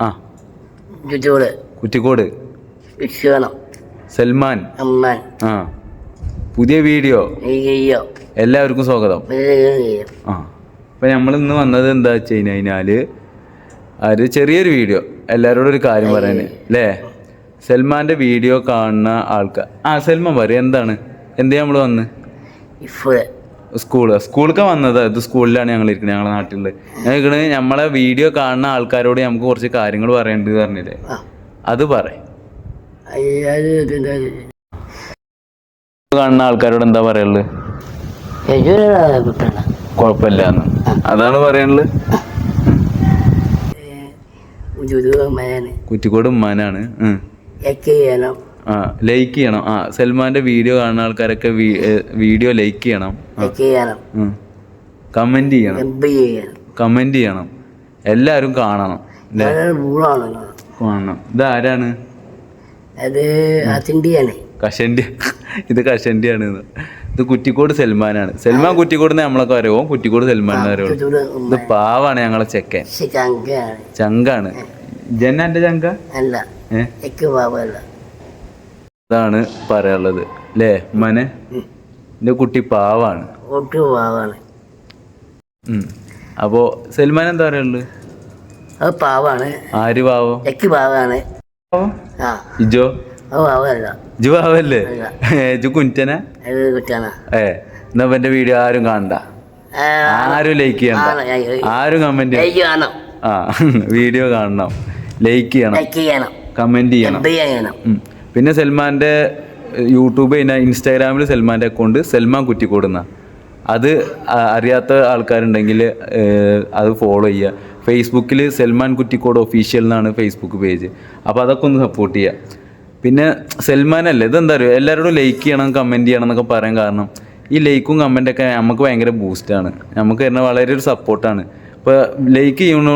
ആ. ചുറ്റോട് കുറ്റിക്കോട്. വിശ്വണം സൽമാൻ. അമ്മാൻ. ആ. പുതിയ വീഡിയോ. എല്ലാവർക്കും സ്വാഗതം. ആ. അപ്പം നമ്മൾ ഇന്ന് വന്നത് എന്താ വെച്ച് കഴിഞ്ഞ് കഴിഞ്ഞാൽ ഒരു ചെറിയൊരു വീഡിയോ. എല്ലാവരോടും ഒരു കാര്യം പറയാൻ അല്ലേ സൽമാന്റെ വീഡിയോ കാണുന്ന ആൾക്കാർ ആ സൽമാൻ പറയും എന്താണ്? എന്തേ നമ്മൾ വന്ന്? സ്കൂൾ. സ്കൂളിലേക്ക് വന്നത്. ഇത് സ്കൂളിലാണ് ഞങ്ങൾ ഇരിക്കുന്നത് ഞങ്ങളുടെ നാട്ടിൽ ഞങ്ങൾ നമ്മളെ വീഡിയോ കാണുന്ന ആൾക്കാരോട് നമുക്ക് കുറച്ച് കാര്യങ്ങൾ പറയേണ്ടത് പറഞ്ഞില്ലേ? അത് പറയും. കാണുന്ന ആൾക്കാരോട് എന്താ പറയുള്ളത് കുഴപ്പമില്ല. അതാണ് പറയാനുള്ളത് കുറ്റിക്കോട് ഉമ്മാനാണ്. ആ ലൈക്ക് ചെയ്യണം. ആ സൽമാന്റെ വീഡിയോ കാണുന്ന ആൾക്കാരൊക്കെ വീഡിയോ ലൈക്ക് ചെയ്യണം. കമന്റ് ചെയ്യണം. കമന്റ് ചെയ്യണം. എല്ലാരും കാണണം കാണണം. ഇത് ആരാണ്? അതിന്റെയാണ് ഇത് കഷന്റെയാണ് ഇത്. കുറ്റിക്കോട് സൽമാനാണ്. സൽമാൻ കുറ്റിക്കോട് നമ്മളൊക്കെ അറിയുമോ കുറ്റിക്കോട് സൽമാൻ അറിയുള്ളൂ ഇത് പാവാണ് ഞങ്ങളെ ചെക്കൻ. ചങ്കാണ്. ജന്ന എന്റെ ചങ്ക? അല്ല. ഏഹ് ഇതാണ് പറയാനുള്ളത്. അല്ലേ മനെ? എന്റെ കുട്ടി പാവാണ്. പാവാണ്. അപ്പോ സൽമാൻ എന്താ പറയുള്ളു അത് പാവാണ്. ആര് പാവോ? എക്ക് പാവാണ്. ഇജോ? ഇജു പാവല്ലേ. ഇജു കുഞ്ചന ഏ. എന്നാ എന്റെ വീഡിയോ ആരും കാണണ്ട. ആരും ലൈക്ക് ചെയ്യണ്ട. ആരും കമന്റ് ആ വീഡിയോ കാണണം. ലൈക്ക് ചെയ്യണം. കമന്റ് ചെയ്യണം. പിന്നെ സൽമാന്റെ ഏഹ്, യൂട്യൂബ് പിന്നെ ഇൻസ്റ്റാഗ്രാമിൽ സൽമാന്റെ അക്കൗണ്ട് സൽമാൻ കുറ്റിക്കോടുന്ന. അത് അറിയാത്ത ആൾക്കാരുണ്ടെങ്കിൽ അത് ഫോളോ ചെയ്യുക ഫേസ്ബുക്കിൽ സൽമാൻ കുറ്റിക്കോട് ഒഫീഷ്യൽ എന്നാണ് ഫേസ്ബുക്ക് പേജ് അപ്പോൾ അതൊക്കെ ഒന്ന് സപ്പോർട്ട് ചെയ്യുക പിന്നെ സൽമാൻ അല്ലേ ഇതെന്താ പറയുക എല്ലാവരോടും ലൈക്ക് ചെയ്യണം കമന്റ് ചെയ്യണം എന്നൊക്കെ പറയാൻ കാരണം ഈ ലൈക്കും കമന്റൊക്കെ നമുക്ക് ഭയങ്കര ബൂസ്റ്റാണ് നമുക്ക് തന്നെ വളരെ ഒരു സപ്പോർട്ടാണ് ഇപ്പോൾ ലൈക്ക് ചെയ്യണ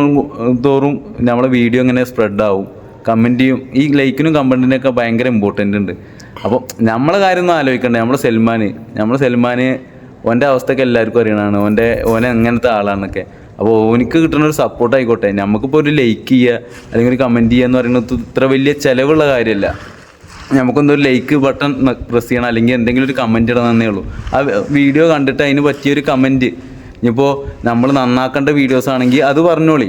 തോറും നമ്മളെ വീഡിയോ ഇങ്ങനെ സ്പ്രെഡ് ആവും കമന്റ് ചെയ്യും ഈ ലൈക്കിനും കമന്റിനൊക്കെ ഭയങ്കര ഇമ്പോർട്ടന്റ് ഉണ്ട്. അപ്പോൾ നമ്മളെ കാര്യം ഒന്നും ആലോചിക്കണ്ടേ. നമ്മൾ സൽമാൻ നമ്മൾ സൽമാൻ ഓന്റെ അവസ്ഥയൊക്കെ എല്ലാവർക്കും അറിയണതാണ്. ഓന്റെ ഓനെ അങ്ങനത്തെ ആളാണെന്നൊക്കെ അപ്പോൾ ഓനിക്ക് കിട്ടുന്ന ഒരു സപ്പോർട്ട് ആയിക്കോട്ടെ. നമുക്കിപ്പോൾ ഒരു ലൈക്ക് ചെയ്യുക അല്ലെങ്കിൽ ഒരു കമന്റ് ചെയ്യുക എന്ന് പറയുന്നത് ഇത്ര വലിയ ചിലവുള്ള കാര്യമല്ല. നമുക്കൊന്നും ഒരു ലൈക്ക് ബട്ടൺ പ്രസ് ചെയ്യണം. അല്ലെങ്കിൽ എന്തെങ്കിലും ഒരു കമന്റ് ഇടണമെന്നേ ഉള്ളൂ. ആ വീഡിയോ കണ്ടിട്ട് അതിന് പറ്റിയൊരു കമന്റ് ഇനിയിപ്പോൾ നമ്മൾ നന്നാക്കേണ്ട വീഡിയോസ് ആണെങ്കിൽ അത് പറഞ്ഞോളി.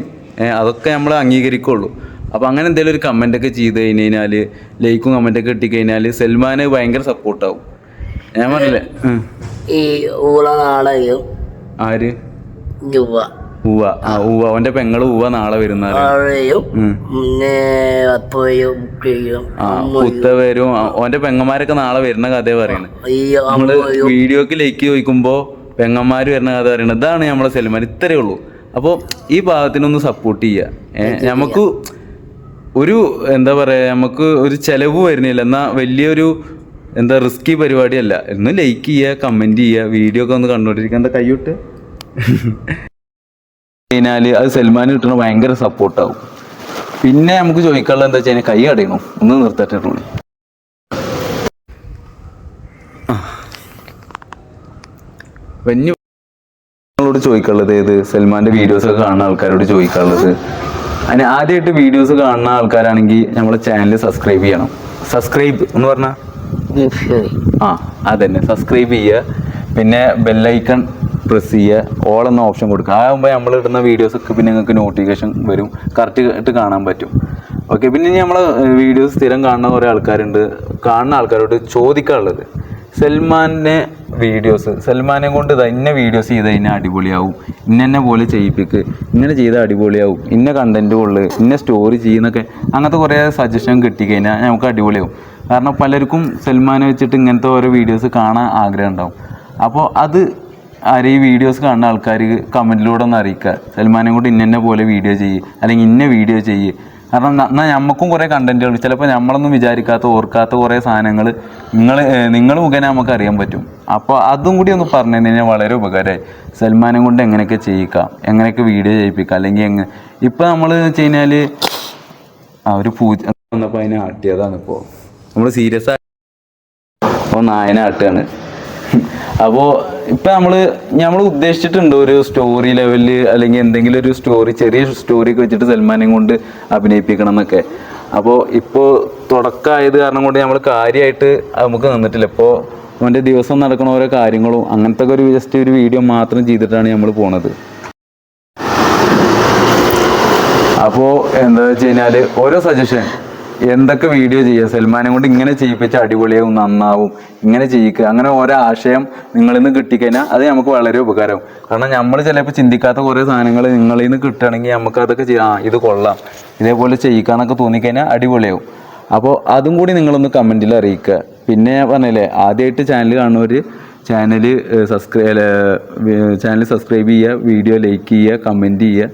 അതൊക്കെ നമ്മൾ അംഗീകരിക്കുള്ളൂ. അപ്പോൾ അങ്ങനെ എന്തെങ്കിലും ഒരു കമന്റൊക്കെ ചെയ്ത് കഴിഞ്ഞ് കഴിഞ്ഞാൽ ലൈക്കും കമന്റൊക്കെ കിട്ടിക്കഴിഞ്ഞാൽ സൽമാന് ഭയങ്കര സപ്പോർട്ടാവും ഞാൻ പറഞ്ഞില്ലേ? ഈ ഊള നാളെയും ആര്? ഉവ്വ. ആ ഉവ്വ. അവന്റെ പെങ്ങൾ ഉവ്വ നാളെ വരുന്ന കുത്തവരും ഓന്റെ പെങ്ങന്മാരൊക്കെ നാളെ വരുന്ന കഥ പറയുന്നത് നമ്മൾ വീഡിയോക്ക് ലൈക്ക് ചോദിക്കുമ്പോ പെങ്ങന്മാര് വരുന്ന കഥ പറയുന്നത് ഇതാണ് നമ്മളെ സൽമാൻ. ഇത്രയേ ഉള്ളൂ. അപ്പോൾ ഈ ഭാഗത്തിനൊന്ന് സപ്പോർട്ട് ചെയ്യുക ഏഹ് നമുക്ക് ഒരു എന്താ പറയുക നമുക്ക് ഒരു ചിലവ് വരുന്നില്ല. എന്നാൽ വലിയൊരു എന്താ റിസ്കി പരിപാടിയല്ല. ഒന്ന് ലൈക്ക് ചെയ്യുക കമന്റ് ചെയ്യുക വീഡിയോ ഒക്കെ ഒന്ന് കണ്ടുകൊണ്ടിരിക്കുക എന്താ കൈവിട്ട് കഴിഞ്ഞാൽ അത് സൽമാൻ കിട്ടണ ഭയങ്കര സപ്പോർട്ടാവും പിന്നെ നമുക്ക് ചോദിക്കാനുള്ളത് എന്താ വെച്ച് കഴിഞ്ഞാൽ കൈ അടയണം ഒന്ന് നിർത്തട്ടെ വന്യോട് ചോദിക്കാനുള്ളത് ഏത്? സൽമാന്റെ വീഡിയോസ് ഒക്കെ കാണുന്ന ആൾക്കാരോട് ചോദിക്കാനുള്ളത്. അതിന് ആദ്യമായിട്ട് വീഡിയോസ് കാണുന്ന ആൾക്കാരാണെങ്കിൽ നമ്മളെ ചാനൽ സബ്സ്ക്രൈബ് ചെയ്യണം. സബ്സ്ക്രൈബ് എന്ന് പറഞ്ഞാൽ ആ അതന്നെ. സബ്സ്ക്രൈബ് ചെയ്യുക. പിന്നെ ബെല്ലൈക്കൺ പ്രസ് ചെയ്യുക. ഓൾ എന്ന ഓപ്ഷൻ കൊടുക്കുക. ആകുമ്പോൾ നമ്മൾ ഇടുന്ന വീഡിയോസൊക്കെ പിന്നെ നിങ്ങൾക്ക് നോട്ടിഫിക്കേഷൻ വരും. കറക്റ്റ് ആയിട്ട് കാണാൻ പറ്റും. ഓക്കെ പിന്നെ നമ്മൾ വീഡിയോസ് സ്ഥിരം കാണുന്ന കുറേ ആൾക്കാരുണ്ട്. കാണുന്ന ആൾക്കാരോട് ചോദിക്കാനുള്ളത്. സൽമാന്റെ വീഡിയോസ് സൽമാനെ കൊണ്ട് തന്നെ വീഡിയോസ് ചെയ്ത് കഴിഞ്ഞാൽ അടിപൊളിയാവും. ഇന്നെ പോലെ ചെയ്യിപ്പിക്ക്. ഇങ്ങനെ ചെയ്താൽ അടിപൊളിയാവും. ഇന്ന കണ്ടന്റ് കൊള്ളു. ഇന്ന സ്റ്റോറി ചെയ്യുന്നൊക്കെ അങ്ങനത്തെ കുറേ സജഷൻ കിട്ടിക്കഴിഞ്ഞാൽ നമുക്ക് അടിപൊളിയാവും. കാരണം പലർക്കും സൽമാനെ വെച്ചിട്ട് ഇങ്ങനത്തെ ഓരോ വീഡിയോസ് കാണാൻ ആഗ്രഹം ഉണ്ടാവും. അപ്പോൾ അത് ആരെ ഈ വീഡിയോസ് കാണുന്ന ആൾക്കാർ കമന്റിലൂടെ ഒന്ന് അറിയിക്കുക സൽമാനെ കൊണ്ട് ഇന്നെ പോലെ വീഡിയോ ചെയ്യ്. അല്ലെങ്കിൽ ഇന്ന വീഡിയോ ചെയ്യ്. കാരണം എന്നാൽ നമുക്കും കുറേ കണ്ടന്റുകൾ ചിലപ്പോൾ നമ്മളൊന്നും വിചാരിക്കാത്ത ഓർക്കാത്ത കുറേ സാധനങ്ങൾ നിങ്ങൾ നിങ്ങൾ മുഖേന നമുക്ക് അറിയാൻ പറ്റും. അപ്പോൾ അതും കൂടി ഒന്ന് പറഞ്ഞു കഴിഞ്ഞാൽ വളരെ ഉപകാരമായി സൽമാനെ കൊണ്ട് എങ്ങനെയൊക്കെ ചെയ്യിക്കാം എങ്ങനെയൊക്കെ വീഡിയോ ചെയ്യിപ്പിക്കാം അല്ലെങ്കിൽ എങ്ങനെ ഇപ്പം നമ്മൾ വെച്ച് കഴിഞ്ഞാൽ ആ ഒരു പൂജ വന്നപ്പോൾ അതിനെ ആട്ടിയതാണ് ഇപ്പോൾ നമ്മൾ സീരിയസ് ആയി അപ്പോൾ നായനെ ആട്ടുകയാണ്. അപ്പോൾ ഇപ്പം നമ്മൾ നമ്മൾ ഉദ്ദേശിച്ചിട്ടുണ്ട് ഒരു സ്റ്റോറി ലെവലിൽ അല്ലെങ്കിൽ എന്തെങ്കിലും ഒരു സ്റ്റോറി ചെറിയ സ്റ്റോറി ഒക്കെ വെച്ചിട്ട് സൽമാനെയും കൊണ്ട് അഭിനയിപ്പിക്കണം എന്നൊക്കെ. അപ്പോൾ ഇപ്പോൾ തുടക്കമായത് കാരണം കൊണ്ട് നമ്മൾ കാര്യമായിട്ട് നമുക്ക് നിന്നിട്ടില്ല. ഇപ്പോൾ അവന്റെ ദിവസം നടക്കണ ഓരോ കാര്യങ്ങളും അങ്ങനത്തെ ഒരു ജസ്റ്റ് ഒരു വീഡിയോ മാത്രം ചെയ്തിട്ടാണ് നമ്മൾ പോണത്. അപ്പോൾ എന്താ വെച്ച് കഴിഞ്ഞാൽ ഓരോ സജഷൻ എന്തൊക്കെ വീഡിയോ ചെയ്യുക? സൽമാനെ കൊണ്ട് ഇങ്ങനെ ചെയ്യിപ്പിച്ച അടിപൊളിയാവും നന്നാവും ഇങ്ങനെ ചെയ്യിക്കുക അങ്ങനെ ഓരോ ആശയം നിങ്ങളിൽ നിന്ന് കിട്ടിക്കഴിഞ്ഞാൽ അത് നമുക്ക് വളരെ ഉപകാരം. കാരണം നമ്മൾ ചിലപ്പോൾ ചിന്തിക്കാത്ത കുറേ സാധനങ്ങൾ നിങ്ങളിൽ നിന്ന് കിട്ടുകയാണെങ്കിൽ നമുക്ക് അതൊക്കെ ചെയ്യാം. ആ ഇത് കൊള്ളാം. ഇതേപോലെ ചെയ്യിക്കാന്നൊക്കെ തോന്നിക്കഴിഞ്ഞാൽ അടിപൊളിയാവും. അപ്പോൾ അതും കൂടി നിങ്ങളൊന്ന് കമന്റിൽ അറിയിക്കുക. പിന്നെ പറഞ്ഞില്ലേ ആദ്യമായിട്ട് ചാനൽ കാണുന്നവർ ചാനൽ സബ്സ്ക്രൈബ് ചാനൽ സബ്സ്ക്രൈബ് ചെയ്യുക വീഡിയോ ലൈക്ക് ചെയ്യുക കമന്റ് ചെയ്യുക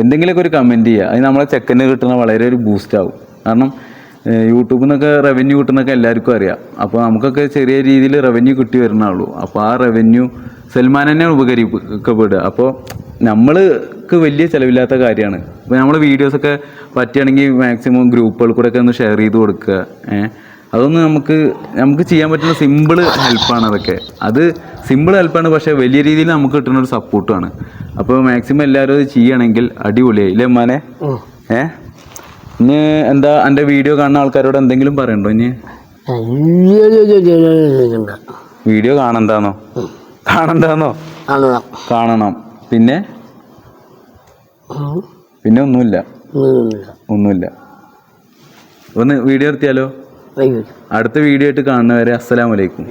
എന്തെങ്കിലുമൊക്കെ ഒരു കമന്റ് ചെയ്യുക. അത് നമ്മളെ ചെക്കന് കിട്ടുന്ന വളരെ ഒരു ബൂസ്റ്റ് ആവും. കാരണം യൂട്യൂബിൽ നിന്നൊക്കെ റവന്യൂ കിട്ടുന്നൊക്കെ എല്ലാവർക്കും അറിയാം. അപ്പോൾ നമുക്കൊക്കെ ചെറിയ രീതിയിൽ റവന്യൂ കിട്ടി വരുന്നുള്ളൂ അപ്പോൾ ആ റവന്യൂ സൽമാൻ തന്നെ ഉപകരിക്കപ്പെടുക. അപ്പോൾ നമ്മൾക്ക് വലിയ ചിലവില്ലാത്ത കാര്യമാണ്. ഇപ്പോൾ നമ്മൾ വീഡിയോസൊക്കെ പറ്റുകയാണെങ്കിൽ മാക്സിമം ഗ്രൂപ്പുകൾ കൂടെ ഒക്കെ ഒന്ന് ഷെയർ ചെയ്ത് കൊടുക്കുക. ഏഹ് അതൊന്ന് നമുക്ക് നമുക്ക് ചെയ്യാൻ പറ്റുന്ന സിമ്പിൾ ഹെൽപ്പാണ് അതൊക്കെ. അത് സിമ്പിൾ ഹെൽപ്പാണ് പക്ഷേ വലിയ രീതിയിൽ നമുക്ക് കിട്ടുന്ന ഒരു സപ്പോർട്ടുമാണ് അപ്പോൾ മാക്സിമം എല്ലാവരും അത് ചെയ്യുകയാണെങ്കിൽ അടിപൊളിയായി. ഇല്ലേ ഉമ്മാനെ? ഏ? ഇനി എന്താ എന്റെ വീഡിയോ കാണുന്ന ആൾക്കാരോട് എന്തെങ്കിലും പറയണ്ടോ ഇനി? വീഡിയോ കാണണ്ടാന്നോ? കാണണ്ടാന്നോ? കാണണം. പിന്നെ? പിന്നെ ഒന്നുമില്ല. ഒന്നുമില്ല. ഒന്ന് വീഡിയോ നിർത്തിയാലോ. അടുത്ത വീഡിയോ ആയിട്ട് കാണുന്നവരെ അസ്സലാമലൈക്കും.